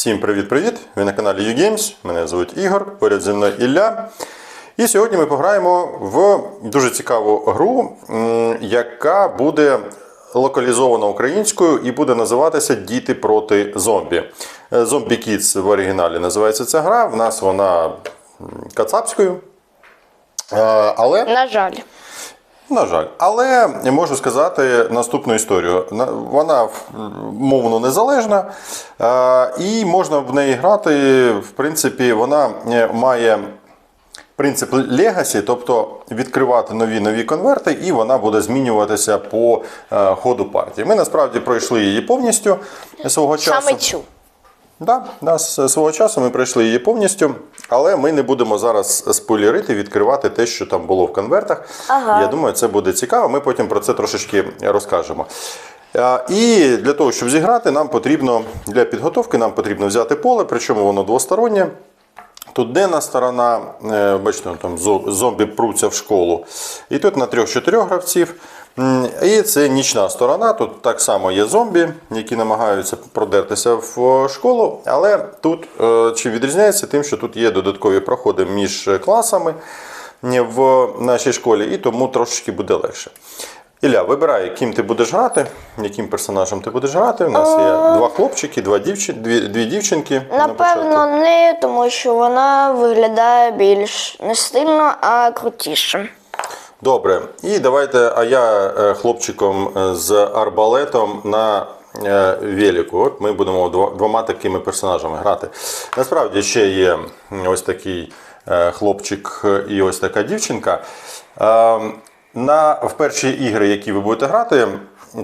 Всім привіт-привіт! Ви на каналі YouGames. Мене звуть Ігор, поряд зі мною Ілля. І сьогодні ми пограємо в дуже цікаву гру, яка буде локалізована українською і буде називатися Діти проти зомбі. Е, Зомбі Kids в оригіналі називається ця гра. В нас вона кацапською. Е, Але На жаль. На жаль, але можу сказати наступну історію. Вона мовно незалежна, е, і можна в неї грати. В принципі, вона е, має принцип легасі, тобто відкривати нові нові конверти, і вона буде змінюватися по е, ходу партії. Ми насправді пройшли її повністю свого часу. Саме цю. Да, да, свого часу ми пройшли її повністю, але ми не будемо зараз спойлерити, відкривати те, що там було в конвертах. Ага. Я думаю, це буде цікаво. Ми потім про це трошечки розкажемо. І для того, щоб зіграти, нам потрібно для підготовки нам потрібно взяти поле, причому воно двостороннє. Тут денна сторона, е, бачите, там зомбі пруться в школу. І тут на трьох-чотирьох гравців. І це нічна сторона. Тут так само є зомбі, які намагаються продертися в школу. Але тут е, чи відрізняється тим, що тут є додаткові проходи між класами е, в нашій школі, і тому трошечки буде легше. Ілля, вибирай, ким ти будеш грати, яким персонажем ти будеш грати. У нас є два хлопчики, два дівчин, дві, дві дівчинки. на. Напевно, не, тому що вона виглядає більш не стильно, а крутіше. Добре, і давайте, а я е, хлопчиком е, з арбалетом на е, велику. От ми будемо двома такими персонажами грати. Насправді ще є ось такий хлопчик і ось така дівчинка. На, в перші ігри, які ви будете грати,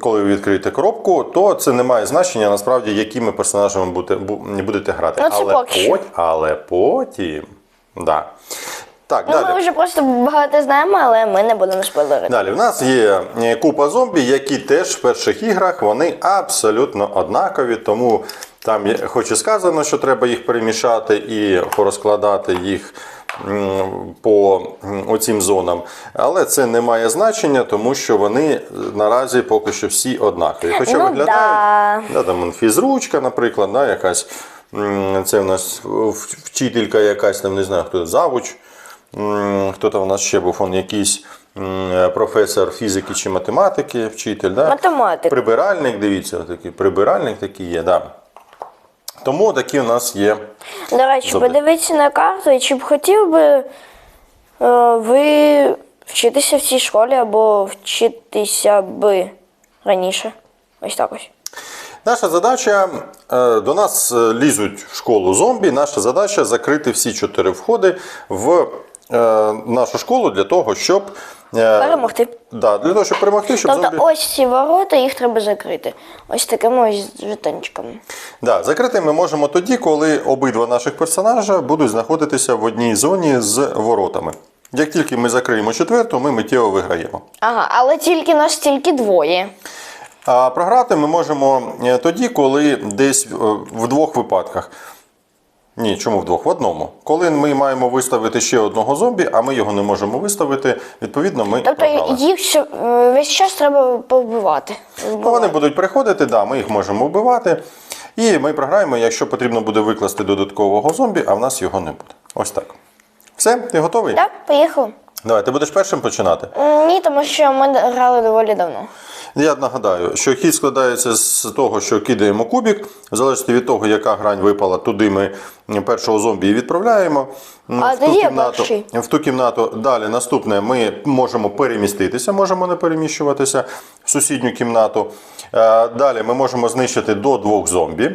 коли ви відкриєте коробку, то це не має значення насправді, якими персонажами будете, будете грати. Але, але потім. Да. Так, Ну, далі. ми вже просто багато знаємо, але ми не будемо спойлерити. Далі в нас є е, купа зомбі, які теж в перших іграх вони абсолютно однакові. Тому там є, хоч і сказано, що треба їх перемішати і порозкладати їх по оцім зонам. Але це не має значення, тому що вони е, наразі поки що всі однакові. Хоча Ну, виглядають да, там фізручка, наприклад, да, якась. Це в нас вчителька якась, там не знаю, хто завуч. Хто там у нас ще був? Он якийсь професор фізики чи математики, вчитель. Да? Математик. Прибиральник, дивіться, такий прибиральник такий є. Да. Тому такі у нас є. До речі, подивіться на карту, і чи б хотів би е, ви вчитися в цій школі або вчитися би раніше? Ось так ось. Наша задача е, до нас е, лізуть в школу зомбі. Наша задача закрити всі чотири входи в нашу школу для того, щоб е, Перемогти. Да, для того, щоб перемогти, щоб Тобто зомбі. ось ці ворота, їх треба закрити. Ось такими ось жетончиками. Да, закрити ми можемо тоді, коли обидва наших персонажа будуть знаходитися в одній зоні з воротами. Як тільки ми закриємо четверту, ми миттєво виграємо. Ага, але тільки нас тільки двоє. А програти ми можемо е, тоді, коли десь е, в двох випадках. Ні, чому в двох? В одному. Коли ми маємо виставити ще одного зомбі, а ми його не можемо виставити, відповідно, ми Тобто програли. їх ще, е, весь час треба повбивати. Ну, вони будуть приходити, да, ми їх можемо вбивати. І ми програємо, якщо потрібно буде викласти додаткового зомбі, а в нас його не буде. Ось так. Все, ти готовий? Так, поїхали. Давай, ти будеш першим починати. М, Ні, тому що ми грали доволі давно. Я нагадаю, що хід складається з того, що кидаємо кубик. В залежності від того, яка грань випала, туди ми першого зомбі відправляємо. А в, ту кімнату, в ту кімнату далі наступне ми можемо переміститися, можемо не переміщуватися в сусідню кімнату. Е, Далі ми можемо знищити до двох зомбі.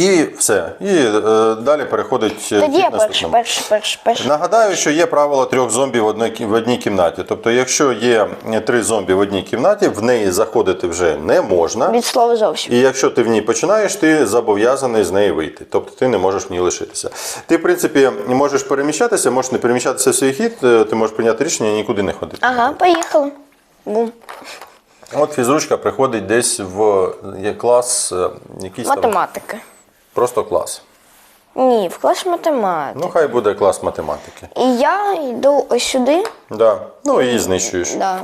І все. І е, далі переходить е, Тоді я перший, наступному. перший, перший, перший. Нагадаю, що є правило трьох зомбі в одній, в одній кімнаті. Тобто, якщо є три зомбі в одній кімнаті, в неї заходити вже не можна. Від слова зовсім. І якщо ти в ній починаєш, ти зобов'язаний з неї вийти. Тобто ти не можеш в ній лишитися. Ти, в принципі, можеш переміщатися, можеш не переміщатися в свій хід, е, ти можеш прийняти рішення і нікуди не ходити. Ага, поїхали. Бум. От фізручка приходить десь в є клас, е, якийсь там, Математика. Просто клас. Ні, в клас математики. Ну, хай буде клас математики. І я йду ось сюди. Да. Ну, її знищуєш. Да.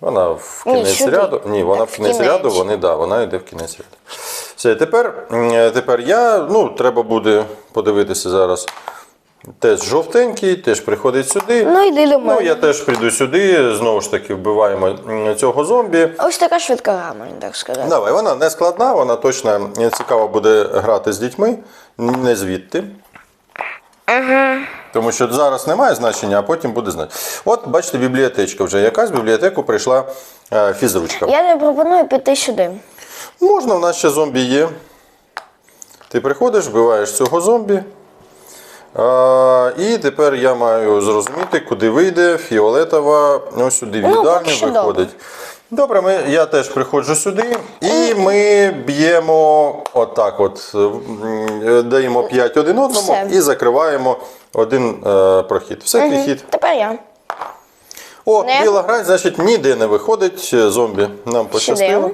Вона в кінець Ні, ряду. Ні, вона Так, в в кінець кінець. ряду, вони, да, вона йде в кінець ряду. Все, тепер, тепер я, ну, треба буде подивитися зараз. Теж жовтенький, теж приходить сюди. Ну, йди до Ну, я теж прийду сюди, знову ж таки, вбиваємо цього зомбі. Ось така швидка гра, можна так сказати. Давай, вона не складна, вона точно цікаво буде грати з дітьми, не звідти. Тому що зараз немає значення, а потім буде значення. От, бачите, бібліотечка вже якась, в бібліотеку прийшла е, фізручка. Я тобі пропоную піти сюди. Можна, в нас ще зомбі є. Ти приходиш, вбиваєш цього зомбі. І тепер я маю зрозуміти, куди вийде фіолетова. Ось сюди в Ну, виходить. Добре, ми, я теж приходжу сюди, і ми б'ємо отак, от, даємо 5 один одному Все. і закриваємо один е, прохід. Все, твій хід. Тепер я. О, Не. біла грань, значить, ніде не виходить е, зомбі. Нам пощастило.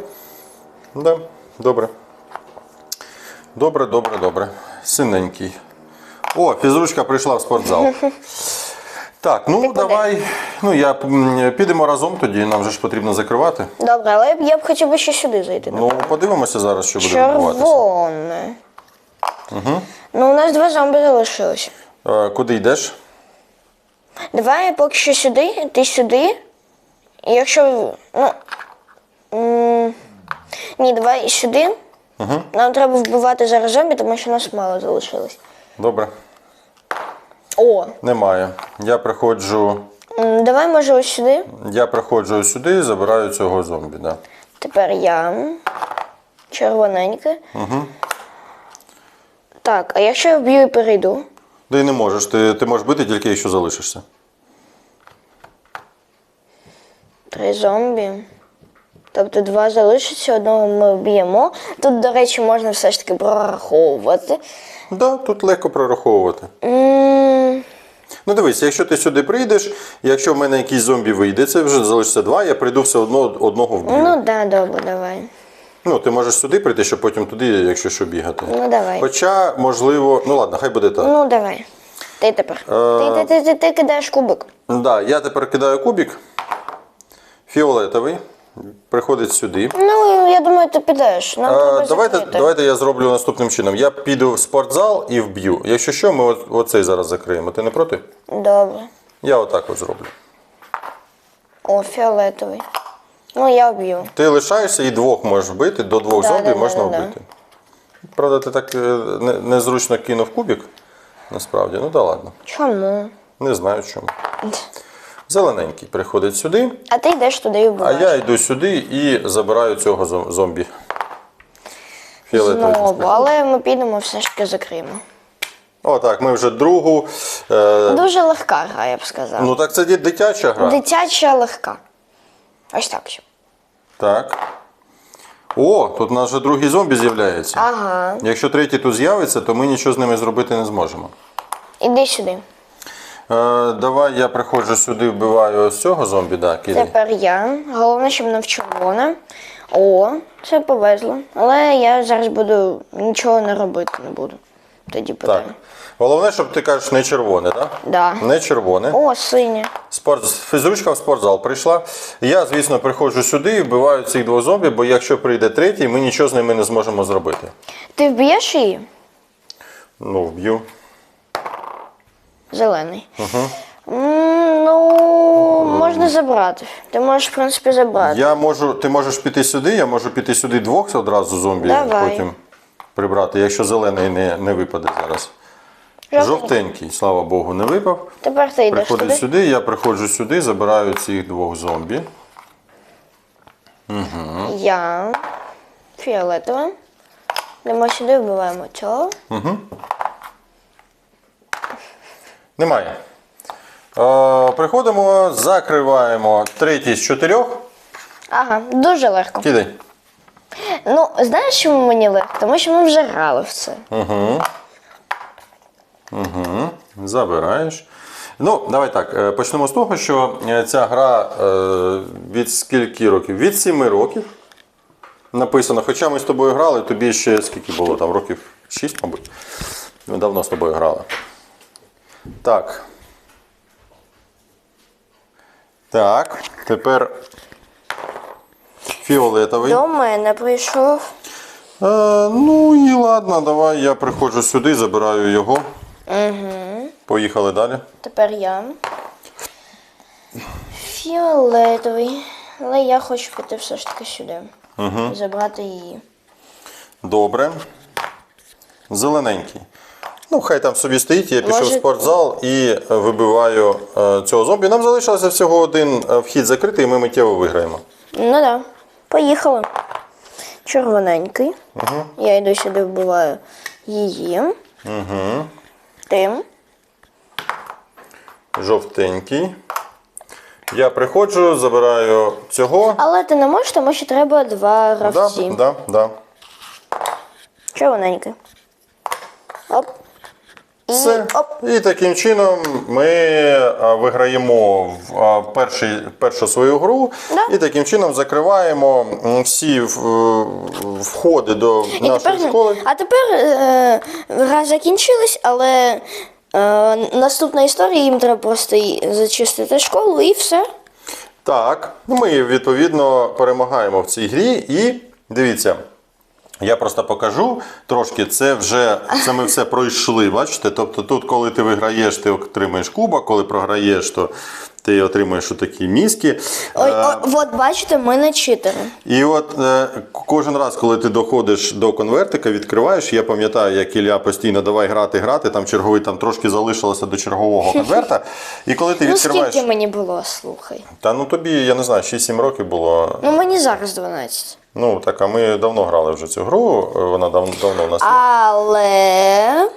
Да, добре. Добре, добре, добре. Синенький. О, фізручка прийшла в спортзал. Так, ну давай. Ну, я підемо разом тоді, нам же ж потрібно закривати. Добре, але я б- хотів би ще сюди зайти. Ну, подивимося зараз, що буде відбуватися. Червоне. Ну, у нас два зомби залишилось. Е, Куди йдеш? Давай поки що сюди, ти сюди. І якщо. Ну. м, Ні, давай сюди. Нам треба вбивати зараз зомбі, тому що нас мало залишилось. Добре. О! Немає. Я приходжу. м, Давай, може, ось сюди. Я приходжу ось сюди і забираю цього зомбі. Да. Тепер я. Червоненьке. Угу. Так, а якщо я вб'ю і перейду? Ти не можеш, ти, ти можеш бити тільки якщо залишишся. Три зомбі. Тобто два залишиться, одного ми вб'ємо. Тут, до речі, можна все ж таки прораховувати. Да, тут легко прораховувати. М, Ну дивись, якщо ти сюди прийдеш, якщо в мене якийсь зомбі вийде, це вже залишиться два, я прийду все одно одного вб'ю. Ну да, добре, давай. Ну, ти можеш сюди прийти, щоб потім туди, якщо що бігати. Ну давай. Хоча, можливо, ну ладно, хай буде так. Ну давай. Ти тепер. Е. Ти, ти, ти, ти, ти кидаєш кубик. Да, я тепер кидаю кубик. Фіолетовий. Приходить сюди. Ну, я думаю, ти підеш. Нам Е, треба давайте, закрити. давайте я зроблю наступним чином. Я піду в спортзал і вб'ю. Якщо що, ми от, оцей зараз закриємо. Ти не проти? Добре. Я отак от зроблю. О, фіолетовий. Ну, я вб'ю. Ти лишаєшся і двох можеш вбити, до двох Да, зомбі да, можна да, да, да. вбити. Правда, ти так е, не- незручно кинув кубик. Насправді, ну да ладно. Чому? Не знаю чому. Зелененький приходить сюди, А ти йдеш туди і а я йду сюди і забираю цього зомбі. Фіолетовий. Знову, але ми підемо все ж таки закриємо. Отак, ми вже другу. Е, Дуже легка гра, я б сказала. ну так це дитяча гра. Дитяча легка. Ось так. ще. Так. О, тут у нас вже другий зомбі з'являється. Ага. Якщо третій тут з'явиться, то ми нічого з ними зробити не зможемо. Іди сюди. Е, давай я приходжу сюди, вбиваю ось цього зомбі, да, кидай. Тепер я. Головне, щоб не в червоне. О, це повезло. Але я зараз буду нічого не робити не буду. Тоді Так. Головне, щоб ти кажеш не червоне, так? Да. Не червоне. О, синє. Спорт... Фізручка в спортзал прийшла. Я, звісно, приходжу сюди і вбиваю цих двох зомбі, бо якщо прийде третій, ми нічого з ними не зможемо зробити. Ти вб'єш її? Ну, вб'ю. Зелений. Угу. ну, можна забрати. Ти можеш, в принципі, забрати. Я можу, ти можеш піти сюди, я можу піти сюди двох одразу зомбі, Давай. потім прибрати, якщо зелений не, не випаде зараз. Жовтенький, слава Богу, не випав. Тепер ти йдеш Приходить туди. сюди, я приходжу сюди, забираю цих двох зомбі. Я. Фіолетове. Йдемо сюди, вбиваємо цього. Немає. Е, приходимо, закриваємо третій з чотирьох. Ага, дуже легко. Кидай. Ну, знаєш, чому мені легко? Тому що ми вже грали в це. Забираєш. Ну, давай так. е, Почнемо з того, що е, ця гра е, від скільки років? Від 7 років написано. Хоча ми з тобою грали, тобі ще скільки було там, років 6, мабуть. Ми давно з тобою грали. Так. Так, тепер фіолетовий. До мене прийшов. Е, ну і ладно, давай я приходжу сюди, забираю його. Угу. Поїхали далі. Тепер я. Фіолетовий. Але я хочу піти все ж таки сюди. Угу. Забрати її. Добре. Зелененький. Ну, хай там собі стоїть, я пішов в Може- спортзал і е, вибиваю е, цього зомбі. Нам залишився всього один е, вхід закритий, і ми миттєво виграємо. Ну так. Да. Поїхали. Червоненький. Угу. Я йду сюди, вбиваю її. Угу. Тим. Жовтенький. Я приходжу, забираю цього. Але ти не можеш, тому що треба два Да, гравці. да, да. Червоненький. Оп. Все. І таким чином ми виграємо в перший, першу свою гру Да. і таким чином закриваємо всі входи до І нашої тепер, школи. а тепер е, гра закінчилась, але е, наступна історія їм треба просто зачистити школу і все. Так, ми відповідно перемагаємо в цій грі і дивіться. Я просто покажу трошки, це вже це ми все пройшли. Бачите? Тобто тут, коли ти виграєш, ти отримаєш кубок, коли програєш, то ти отримаєш такі мізки. Ой, Е, о, от бачите, ми не читери. І от е, кожен раз, коли ти доходиш до конвертика, відкриваєш, я пам'ятаю, як Ілля постійно давай грати, грати, там черговий там трошки залишилося до чергового конверта. І коли ти Ну відкриваєш. скільки мені було, слухай. Та ну тобі, я не знаю, 6-7 років було. Ну мені зараз 12. Ну так, а ми давно грали вже цю гру, е, вона дав, давно в нас. Але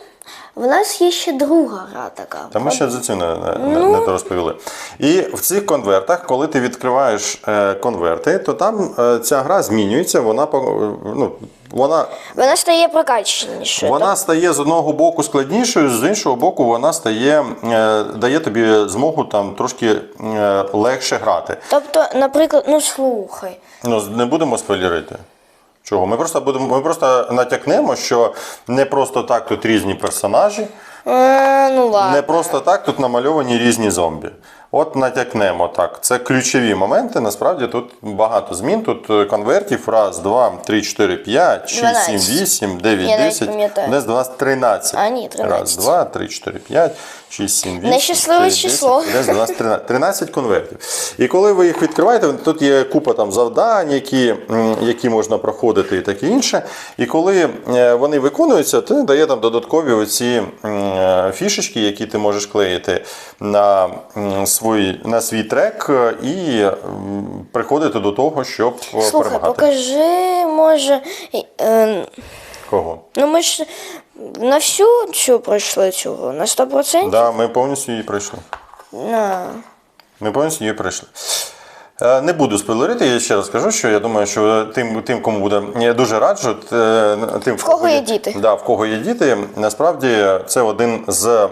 в нас є ще друга гра така. Та ми ще за цю не, не, Ну. не, розповіли. І в цих конвертах, коли ти відкриваєш е, конверти, то там е, ця гра змінюється, вона ну, вона Вона стає прокаченішою. Вона стає з одного боку складнішою, з іншого боку, вона стає, е, дає тобі змогу там трошки е, легше грати. Тобто, наприклад, ну слухай. Ну, не будемо спойлерити. Чого? Ми просто будемо, ми просто натякнемо, що не просто так тут різні персонажі, Е, ну ладно. не просто так тут намальовані різні зомбі. От натякнемо так. Це ключові моменти. Насправді тут багато змін. Тут е, конвертів. Раз, два, три, чотири, п'ять, шість, сім, 12. вісім, дев'ять, десять. Десь 12, 13. А, ні, 13. Раз, два, три, чотири, п'ять, шість, сім, вісім. Нещасливе число. Десь 12, 13. 13 конвертів. І коли ви їх відкриваєте, тут є купа там завдань, які, які можна проходити і таке інше. І коли е, вони виконуються, то дає там додаткові оці е, фішечки, які ти можеш клеїти на, м, свій, на свій трек е, і приходити до того, щоб е, Слухай, перемагати. покажи, може. Е, Кого? ну ми ж на всю цю пройшли гру, на 100%? Да, ми повністю її пройшли. На. Ми повністю її пройшли. Е, Не буду спойлерити, я ще раз кажу, що я думаю, що тим, тим кому буде, я дуже раджу, тим, в кого є діти. Да, в кого є діти, насправді це один з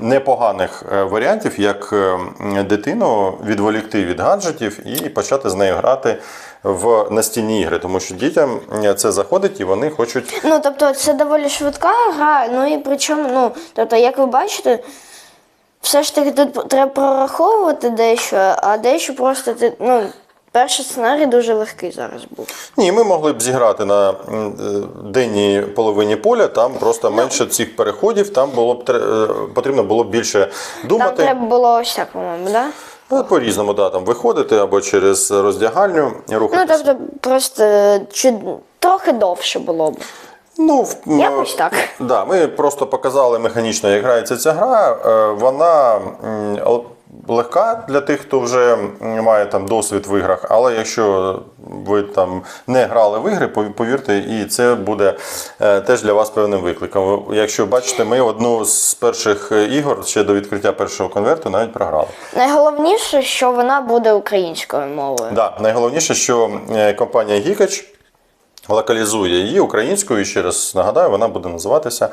непоганих е, варіантів, як е, дитину відволікти від гаджетів і почати з нею грати в настільні ігри, тому що дітям е, це заходить і вони хочуть. Ну, тобто, це доволі швидка гра, ну і причому, ну, тобто, як ви бачите, все ж таки тут треба прораховувати дещо, а дещо просто ти, ну, перший сценарій дуже легкий зараз був. Ні, ми могли б зіграти на е, денній половині поля, там просто менше цих переходів, там було б е, потрібно було б більше Там думати. треба було ось так, по-моєму, да? Ну, По-різному, да, там виходити або через роздягальню і Ну, тобто, просто чи трохи довше було б. Ну, Якось так. Да, ми просто показали механічно, як грається ця гра. Е, Вона легка для тих, хто вже має там досвід в іграх. Але якщо ви там не грали в ігри, повірте, і це буде е, теж для вас певним викликом. Якщо бачите, ми одну з перших ігор ще до відкриття першого конверту навіть програли. Найголовніше, що вона буде українською мовою. Да, найголовніше, що е, компанія Гікач локалізує її українською. І ще раз нагадаю, вона буде називатися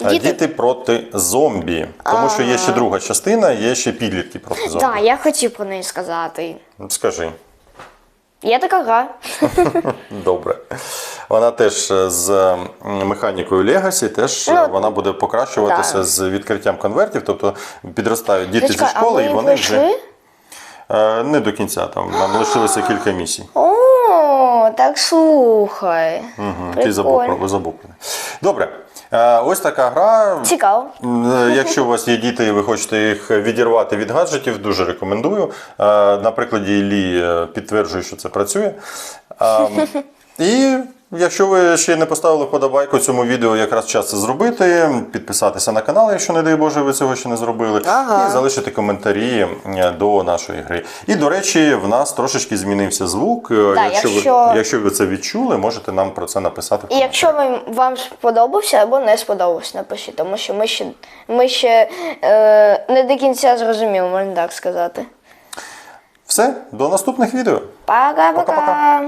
Діти- Діти, проти зомбі. Тому що є ще друга частина, є ще підлітки проти зомбі. Так, я хотів про неї сказати. Скажи. Є така гра. Добре. Вона теж е, з механікою Legacy, теж е, Ну, вона буде покращуватися да. з відкриттям конвертів, тобто підростають діти Зачекай, зі школи, а і вони вже е, не до кінця. Там нам лишилося кілька місій. О, так слухай. Угу, ти Прикольно. забув. Добре. Е, Ось така гра. Цікаво. Е, Якщо у вас є діти і ви хочете їх відірвати від гаджетів, дуже рекомендую. Е, На прикладі Іллі підтверджую, що це працює. І якщо ви ще не поставили вподобайку цьому відео, якраз час це зробити, підписатися на канал, якщо, не дай Боже, ви цього ще не зробили, Ага. і залишити коментарі е, до нашої гри. І, до речі, в нас трошечки змінився звук. Е, якщо, якщо- Ви, якщо ви це відчули, можете нам про це написати. І якщо вам, вам сподобався або не сподобався, напишіть, тому що ми ще, ми ще е, не до кінця зрозуміли, можна так сказати. Все, до наступних відео. Пока-пока.